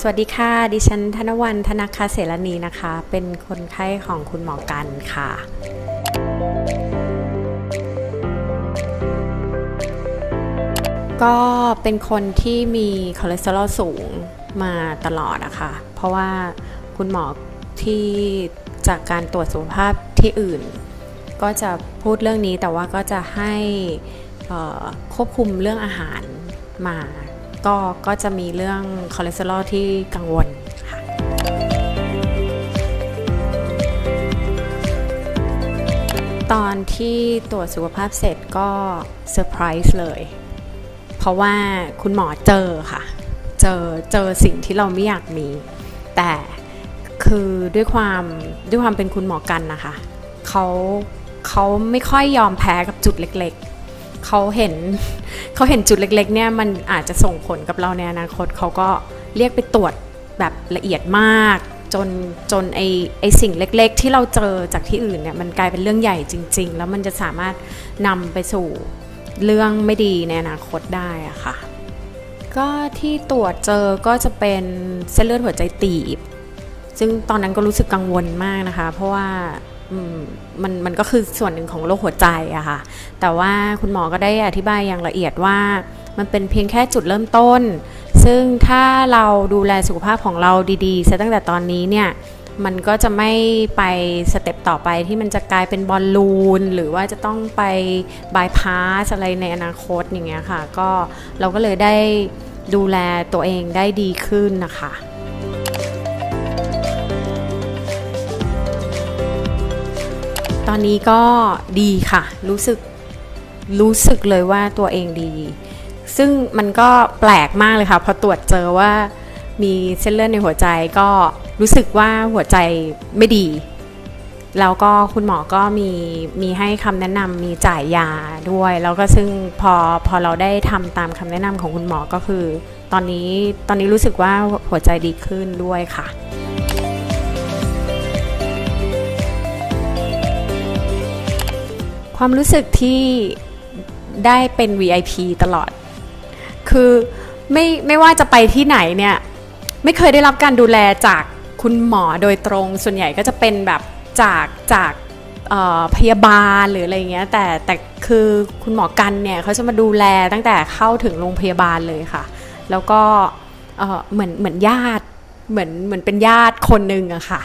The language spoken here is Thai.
สวัสดีค่ะ ดิฉันธนวันธนาคาเสรณีนะคะ เป็นคนไข้ของคุณหมอกันค่ะก็เป็นคนที่มีคอเลสเตอรอลสูงมาตลอดอะคะ เพราะว่าคุณหมอที่จากการตรวจสุขภาพที่อื่น ก็จะพูดเรื่องนี้แต่ว่าก็จะให้ควบคุมเรื่องอาหารมา ก็ก็จะมีเรื่องคอเลสเตอรอลที่กังวลค่ะตอนที่ตรวจสุขภาพเสร็จก็เซอร์ไพรส์เลย เพราะว่าคุณหมอเจอค่ะ เจอเจอสิ่งที่เราไม่อยากมี แต่คือด้วยความด้วยความเป็นคุณหมอกันนะคะ เขาเขาไม่ค่อยยอมแพ้กับจุดเล็ก เขาเห็นเขาเห็นจุดเล็กๆเนี่ยมันอาจจะส่งผลกับเราในอนาคตเขาก็เรียกไปตรวจแบบละเอียดมาก จนจนไอไอสิ่งเล็กๆ ที่เราเจอจากที่อื่นเนี่ยมันกลายเป็นเรื่องใหญ่จริง ๆ แล้วมันจะสามารถนำไปสู่เรื่องไม่ดีในอนาคตได้อะค่ะ ก็ที่ตรวจเจอก็จะเป็นเส้นเลือดหัวใจตีบ ซึ่งตอนนั้นก็รู้สึกกังวลมากนะคะ เพราะว่า มันมันก็คือส่วนหนึ่งของโรคหัวใจอะค่ะ แต่ว่าคุณหมอก็ได้อธิบายอย่างละเอียดว่ามันเป็นเพียงแค่จุดเริ่มต้น ซึ่งถ้าเราดูแลสุขภาพของเราดีๆซะตั้งแต่ตอนนี้เนี่ย มันก็จะไม่ไปสเต็ปต่อไปที่มันจะกลายเป็นบอลลูน หรือว่าจะต้องไปบายพาสอะไรในอนาคตอย่างเงี้ยค่ะ ก็เราก็เลยได้ดูแลตัวเองได้ดีขึ้นนะคะ ตอนนี้ก็ดีค่ะ รู้สึกรู้สึกเลยว่าตัวเองดี ซึ่งมันก็แปลกมากเลยค่ะ พอตรวจเจอว่ามีเส้นเลือดในหัวใจก็รู้สึกว่าหัวใจไม่ดี แล้วก็คุณหมอก็มีมีให้คำแนะนำมีจ่ายยาด้วย แล้วก็ซึ่งพอพอเราได้ทำตามคำแนะนำของคุณหมอก็คือ ตอนนี้ตอนนี้รู้สึกว่าหัวใจดีขึ้นด้วยค่ะ ความรู้สึกที่ได้เป็น VIP ตลอด คือไม่ไม่ว่าจะไปที่ไหนเนี่ย ไม่เคยได้รับการดูแลจากคุณหมอโดยตรง ส่วนใหญ่ก็จะเป็นแบบจากจากพยาบาลหรืออะไรเงี้ย แต่แต่คือคุณหมอกันเนี่ยเขาจะมาดูแลตั้งแต่เข้าถึงโรงพยาบาลเลยค่ะ แล้วก็เหมือนเหมือนญาติเหมือนเหมือนเป็นญาติคนหนึ่งอะค่ะ